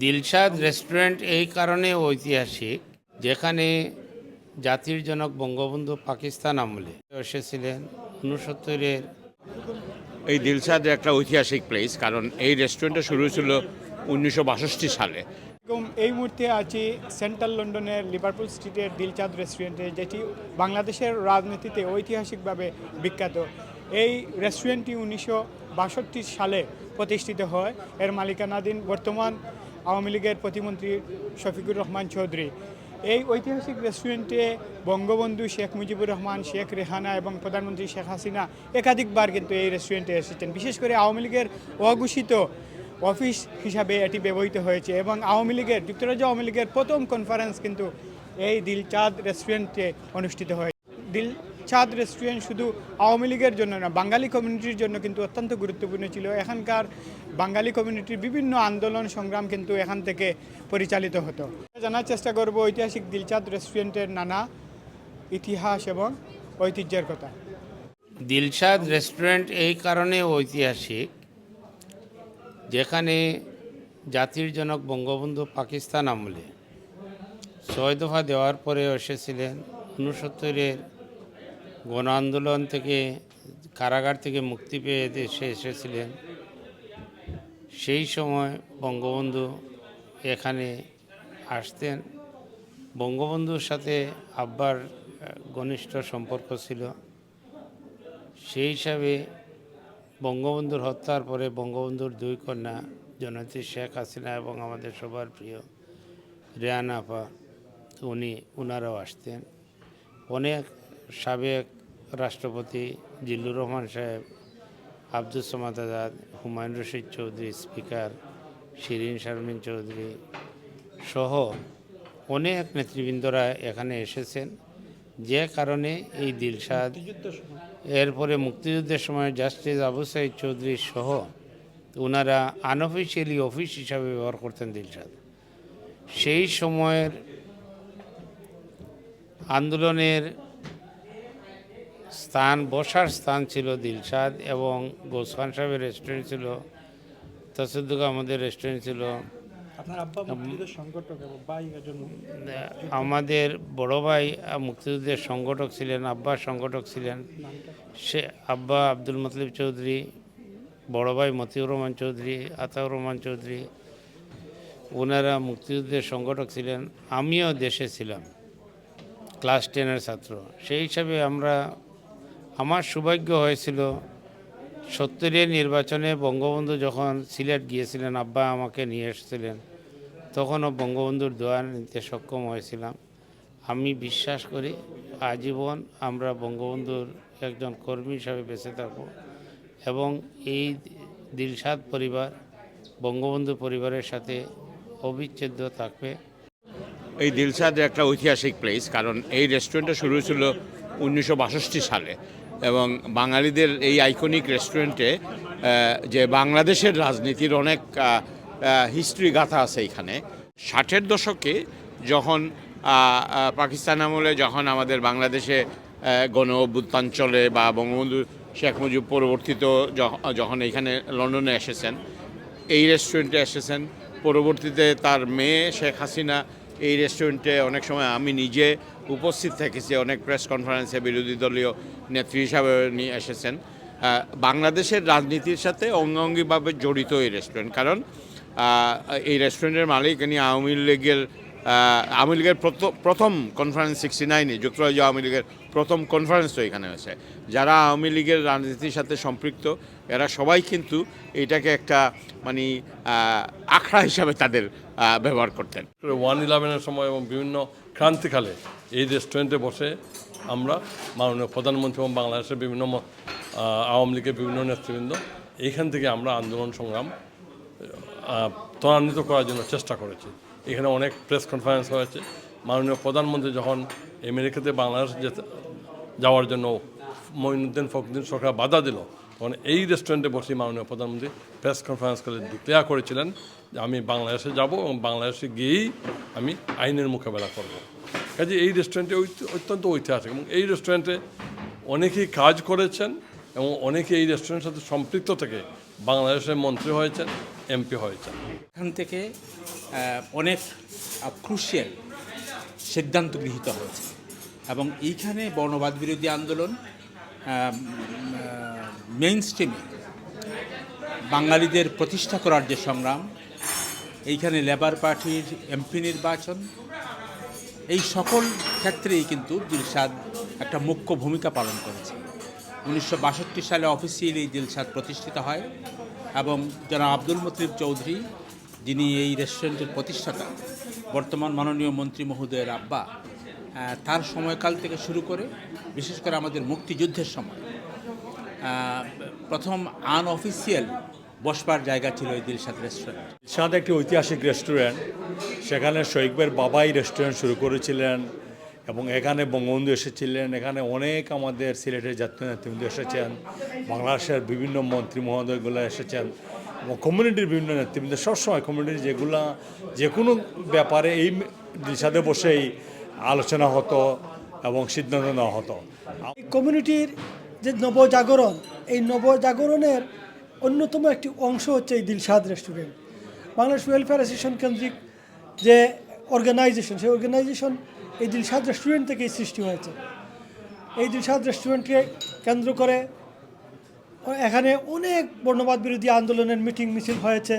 Dilshad restaurant এই কারণে ঐতিহাসিক যেখানে জাতির জনক বঙ্গবন্ধু পাকিস্তান আমলে এসেছিলেন উনসত্তরের এই দিলশাদ একটা ঐতিহাসিক প্লেস কারণ এই রেস্টুরেন্টটা শুরু হয়েছিল উনিশশো বাষট্টি সালে। এবং এই মুহূর্তে আছি সেন্ট্রাল লন্ডনের লিভারপুল স্ট্রিটের দিলচাঁদ রেস্টুরেন্টে যেটি বাংলাদেশের রাজনীতিতে ঐতিহাসিকভাবে বিখ্যাত। এই রেস্টুরেন্টটি উনিশশো বাষট্টি সালে প্রতিষ্ঠিত হয়। এর মালিকানাধীন বর্তমান আওয়ামী লীগের প্রতিমন্ত্রী শফিকুর রহমান চৌধুরী। এই ঐতিহাসিক রেস্টুরেন্টে বঙ্গবন্ধু শেখ মুজিবুর রহমান, শেখ রেহানা এবং প্রধানমন্ত্রী শেখ হাসিনা একাধিকবার কিন্তু এই রেস্টুরেন্টে এসেছেন। বিশেষ করে আওয়ামী লীগের অঘোষিত অফিস হিসাবে এটি ব্যবহৃত হয়েছে এবং আওয়ামী লীগের, যুক্তরাজ্য আওয়ামী লীগের প্রথম কনফারেন্স কিন্তু এই দিলচাঁদ রেস্টুরেন্টে অনুষ্ঠিত হয় দিলচাঁদ রেস্টুরেন্ট শুধু আওয়ামী লীগের জন্য না, বাঙালি কমিউনিটির জন্য কিন্তু অত্যন্ত গুরুত্বপূর্ণ ছিল। এখানকার বাঙালি কমিউনিটির বিভিন্ন আন্দোলন সংগ্রাম কিন্তু এখান থেকে পরিচালিত হতো। জানার চেষ্টা করব ঐতিহাসিক দিলচাঁদ রেস্টুরেন্টের নানা ইতিহাস এবং ঐতিহ্যের কথা। দিলশাদ রেস্টুরেন্ট এই কারণে ঐতিহাসিক, যেখানে জাতির জনক বঙ্গবন্ধু পাকিস্তান আমলে ছয় দফা দেওয়ার পরে এসেছিলেন। উনসত্তরের গণ আন্দোলন থেকে, কারাগার থেকে মুক্তি পেয়ে দেশে এসেছিলেন। সেই সময় বঙ্গবন্ধু এখানে আসতেন। বঙ্গবন্ধুর সাথে আব্বার ঘনিষ্ঠ সম্পর্ক ছিল। সেই হিসাবে বঙ্গবন্ধুর হত্যার পরে বঙ্গবন্ধুর দুই কন্যা জনতি শেখ হাসিনা এবং আমাদের সবার প্রিয় আপা, উনি উনারাও আসতেন। অনেক সাবেক রাষ্ট্রপতি জিল্লুর রহমান সাহেব আব্দুল সামাদ আজাদ, হুমায়ুন রশিদ চৌধুরী, স্পিকার শিরিন শারমিন চৌধুরী সহ অনেক নেতৃবৃন্দরা এখানে এসেছেন। যে কারণে এই দিলশাদ, এরপরে মুক্তিযুদ্ধের সময় জাস্টিস আবু সাইদ চৌধুরী সহ ওনারা আনঅফিসিয়ালি অফিস হিসাবে ব্যবহার করতেন দিলশাদ। সেই সময়ের আন্দোলনের স্থান বসার স্থান ছিল দিলশাদ এবং গোসখান সাহেবের রেস্টুরেন্ট ছিল তসুদ্দুকা আমাদের রেস্টুরেন্ট ছিল। আমাদের বড় ভাই মুক্তিযুদ্ধের সংগঠক ছিলেন আব্বা সংগঠক ছিলেন। সে আব্বা আব্দুল মতলিব চৌধুরী বড় ভাই মতিউর রহমান চৌধুরী আতাউর রহমান চৌধুরী ওনারা মুক্তিযুদ্ধের সংগঠক ছিলেন। আমিও দেশে ছিলাম ক্লাস টেনের ছাত্র। সেই হিসাবে আমরা আমার সৌভাগ্য হয়েছিল সত্তরের নির্বাচনে বঙ্গবন্ধু যখন সিলেট গিয়েছিলেন, আব্বা আমাকে নিয়ে এসেছিলেন, তখনও বঙ্গবন্ধুর দোয়া নিতে সক্ষম হয়েছিলাম। আমি বিশ্বাস করি আজীবন আমরা বঙ্গবন্ধুর একজন কর্মী হিসাবে বেঁচে থাকব এবং এই দিলসাদ পরিবার, বঙ্গবন্ধু পরিবারের সাথে অবিচ্ছেদ্য থাকবে। এই দিলসাদ একটা ঐতিহাসিক প্লেস কারণ এই রেস্টুরেন্টটা শুরু হয়েছিল উনিশশো বাষট্টি সালে। এবং বাঙালিদের এই আইকনিক রেস্টুরেন্টে যে বাংলাদেশের রাজনীতির অনেক হিস্ট্রি গাথা আছে এখানে। ষাটের দশকে যখন পাকিস্তান আমলে যখন আমাদের বাংলাদেশে গণ অভ্যুত্থান চলে বা বঙ্গবন্ধু শেখ মুজিব পরবর্তীত যখন এখানে লন্ডনে এসেছেন, এই রেস্টুরেন্টে এসেছেন, পরবর্তীতে তার মেয়ে শেখ হাসিনা এই রেস্টুরেন্টে অনেক সময় আমি নিজে উপস্থিত থেকেছি অনেক প্রেস কনফারেন্সে বিরোধী দলীয় নেত্রী হিসাবে নিয়ে এসেছেন। বাংলাদেশের রাজনীতির সাথে অঙ্গাঙ্গিভাবে জড়িত এই রেস্টুরেন্ট কারণ এই রেস্টুরেন্টের মালিক ইনি আওয়ামী লীগের আওয়ামী লীগের প্রথম কনফারেন্স সিক্সটি নাইনে যুক্তরাজ্য আওয়ামী লীগের প্রথম কনফারেন্স তো এখানে হয়েছে। যারা আওয়ামী লীগের রাজনীতির সাথে সম্পৃক্ত, এরা সবাই কিন্তু এটাকে একটা মানে আখড়া হিসাবে তাদের ব্যবহার করতেন। ওয়ান ইলেভেনের সময় এবং বিভিন্ন ক্রান্তিকালে এই রেস্টুরেন্টে বসে আমরা মাননীয় প্রধানমন্ত্রী এবং বাংলাদেশের বিভিন্ন আওয়ামী লীগের বিভিন্ন নেতৃবৃন্দ এইখান থেকে আমরা আন্দোলন সংগ্রাম ত্বরান্বিত করার জন্য চেষ্টা করেছি। এখানে অনেক প্রেস কনফারেন্স হয়েছে। মাননীয় প্রধানমন্ত্রী যখন আমেরিকাতে বাংলাদেশ যাওয়ার জন্য মঈনুদ্দিন ফখরুদ্দিন সরকার বাধা দিল। তখন এই রেস্টুরেন্টে বসে মাননীয় প্রধানমন্ত্রী প্রেস কনফারেন্স করে ডিক্লেয়ার করেছিলেন যে আমি বাংলাদেশে যাব এবং বাংলাদেশে গিয়েই আমি আইনের মোকাবেলা করব। কাজে এই রেস্টুরেন্টে অত্যন্ত ঐতিহাসিক এবং এই রেস্টুরেন্টে অনেকেই কাজ করেছেন এবং অনেকে এই রেস্টুরেন্টের সাথে সম্পৃক্ত থেকে বাংলাদেশের মন্ত্রী হয়েছেন এমপি হয়েছেন। এখান থেকে অনেক ক্রুশিয়াল সিদ্ধান্ত গৃহীত হয়েছে। এবং এইখানে বর্ণবাদ বিরোধী আন্দোলন মেইন স্ট্রিমে বাঙালিদের প্রতিষ্ঠা করার যে সংগ্রাম, এইখানে লেবার পার্টির এমপি নির্বাচন, এই সকল ক্ষেত্রেই কিন্তু দিলশাদ একটা মুখ্য ভূমিকা পালন করেছে। উনিশশো বাষট্টি সালে অফিসিয়ালি দিলশাদ প্রতিষ্ঠিত হয় এবং যারা আব্দুল মতিব চৌধুরী, যিনি এই রেস্টুরেন্টের প্রতিষ্ঠাতা বর্তমান মাননীয় মন্ত্রী মহোদয়ের আব্বা তার সময়কাল থেকে শুরু করে, বিশেষ করে আমাদের মুক্তিযুদ্ধের সময় প্রথম আনঅফিসিয়াল বসবার জায়গা ছিল এই দিলশাদ রেস্টুরেন্ট সাদ একটি ঐতিহাসিক রেস্টুরেন্ট সেখানে শৈকবের বাবাই রেস্টুরেন্ট শুরু করেছিলেন এবং এখানে বঙ্গবন্ধু এসেছিলেন, এখানে অনেক আমাদের সিলেটের জাতীয় নেতৃবৃন্দ এসেছেন, বাংলাদেশের বিভিন্ন মন্ত্রী মহোদয়গুলো এসেছেন। কমিউনিটির বিভিন্ন নেতৃবৃন্দ সবসময় কমিউনিটির যেগুলা যে কোনো ব্যাপারে এই দিশাতে বসেই আলোচনা হতো এবং সিদ্ধান্ত নেওয়া হতো। কমিউনিটির যে নবজাগরণ, এই নবজাগরণের অন্যতম একটি অংশ হচ্ছে এই Dilshad restaurant Bangladesh welfare association কেন্দ্রিক যে অর্গানাইজেশন সেই অর্গানাইজেশন এই দিলশাদ রেস্টুরেন্ট থেকেই সৃষ্টি হয়েছে। এই দিলশাদ রেস্টুরেন্টকে কেন্দ্র করে এখানে অনেক বর্ণবাদ বিরোধী আন্দোলনের মিটিং মিছিল হয়েছে।